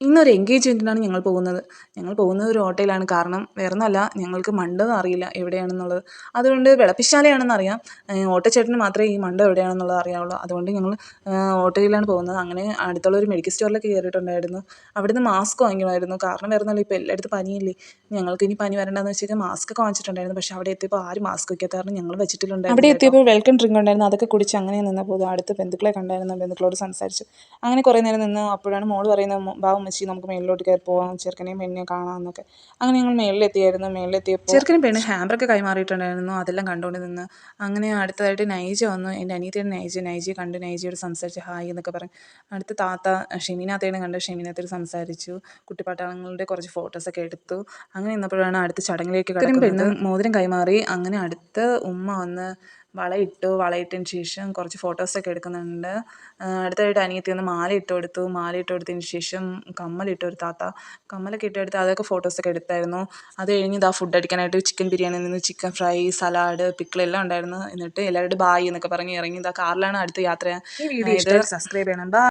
ഇന്നൊരു എൻഗേജ്മെന്റിനാണ് ഞങ്ങൾ പോകുന്നത്. ഞങ്ങൾ പോകുന്നത് ഒരു ഹോട്ടലാണ്. കാരണം വേറെ ഒന്നുമല്ല ഞങ്ങൾക്ക് മണ്ഡപം അറിയില്ല എവിടെയാണെന്നുള്ളത്. അതുകൊണ്ട് വിളപ്പിശാലയാണെന്ന് അറിയാം. ഓട്ടോ ചേട്ടന് മാത്രമേ ഈ മണ്ഡപം എവിടെയാണെന്നുള്ളത് അറിയാവുള്ളൂ. അതുകൊണ്ട് ഞങ്ങൾ ഓട്ടോയിലാണ് പോകുന്നത്. അങ്ങനെ അടുത്തുള്ള ഒരു മെഡിക്കൽ സ്റ്റോറിലൊക്കെ കയറിയിട്ടുണ്ടായിരുന്നു. അവിടുന്ന് മാസ്ക് വാങ്ങിക്കണമായിരുന്നു. കാരണം വേറെ ഒന്നുമല്ല ഇപ്പോൾ എല്ലായിടത്തും പനിയില്ലേ. ഞങ്ങൾക്ക് ഇനി പനി വരണ്ടെന്ന് വെച്ചാൽ മാസ്ക് ഒക്കെ വാങ്ങിച്ചിട്ടുണ്ടായിരുന്നു. പക്ഷേ അവിടെ എത്തിയപ്പോൾ ആരും മാസ്ക് വയ്ക്കാത്ത കാരണം ഞങ്ങൾ വെച്ചിട്ടുണ്ടായിരുന്നു അവിടെ എത്തിയപ്പോൾ വെൽക്കം ഡ്രിങ്ക് ഉണ്ടായിരുന്നു. അതൊക്കെ കുടിച്ച് അങ്ങനെ നിന്നപ്പോൾ അടുത്ത് ബന്ധുക്കളെ കണ്ടായിരുന്നു. ബന്ധുക്കളോട് സംസാരിച്ചു. അങ്ങനെ കുറേ നേരം നിന്ന് അപ്പോഴാണ് മോൾ പറയുന്നത് ബാ ഉമ്മച്ചി നമുക്ക് മേളിലോട്ട് കയറി പോവാം ചെറുക്കനെയും പെണ്ണിനെ കാണാമെന്നൊക്കെ അങ്ങനെ ഞങ്ങൾ മേളിലെത്തിയായിരുന്നു. മേളിലെത്തിയപ്പോൾ ചെറുക്കനും പെണ്ണ് ഹാമ്പറൊക്കെ കൈമാറിയിട്ടുണ്ടായിരുന്നു. അതെല്ലാം കണ്ടുകൊണ്ട് നിന്ന് അങ്ങനെ അടുത്തതായിട്ട് നൈജ വന്നു. എന്റെ അനിയത്തിയുടെ നൈജ നൈജയെ കണ്ട്. നൈജയോട് സംസാരിച്ച് ഹായ് എന്നൊക്കെ പറഞ്ഞു. അടുത്ത താത്ത ഷെമിനാത്തേനെ കണ്ട് ഷെമിനാത്തേട് സംസാരിച്ചു. കുട്ടിപ്പാട്ടാളങ്ങളുടെ കുറച്ച് ഫോട്ടോസൊക്കെ എടുത്തു. അങ്ങനെ നിന്നപ്പോഴാണ് അടുത്ത ചടങ്ങിലേക്ക് കടക്കുന്നത്. പെണ്ണ് മോതിരം കൈമാറി. അങ്ങനെ അടുത്ത ഉമ്മ വന്ന് വളയിട്ടു വളയിട്ടതിന് ശേഷം കുറച്ച് ഫോട്ടോസൊക്കെ എടുക്കുന്നുണ്ട്. അടുത്തായിട്ട് അനിയത്തി ഒന്ന് മാല ഇട്ട് കൊടുത്തു. മാല ഇട്ട് കൊടുത്തതിന് ശേഷം കമ്മലിട്ട് ഒരു താത്ത കമ്മലൊക്കെ ഇട്ട് കൊടുത്ത് അതൊക്കെ ഫോട്ടോസൊക്കെ എടുത്തായിരുന്നു. അത് കഴിഞ്ഞ് ഇതാ ഫുഡ് അടിക്കാനായിട്ട് ചിക്കൻ ബിരിയാണി നിന്ന് ചിക്കൻ ഫ്രൈ സലാഡ് പിക്കിൾ എല്ലാം ഉണ്ടായിരുന്നു. എന്നിട്ട് എല്ലാവരോടും ബായ് എന്നൊക്കെ പറഞ്ഞ് ഇറങ്ങി ഇതാ കാറിലാണ് അടുത്ത യാത്ര ഈ വീഡിയോ സബ്സ്ക്രൈബ് ചെയ്യണം.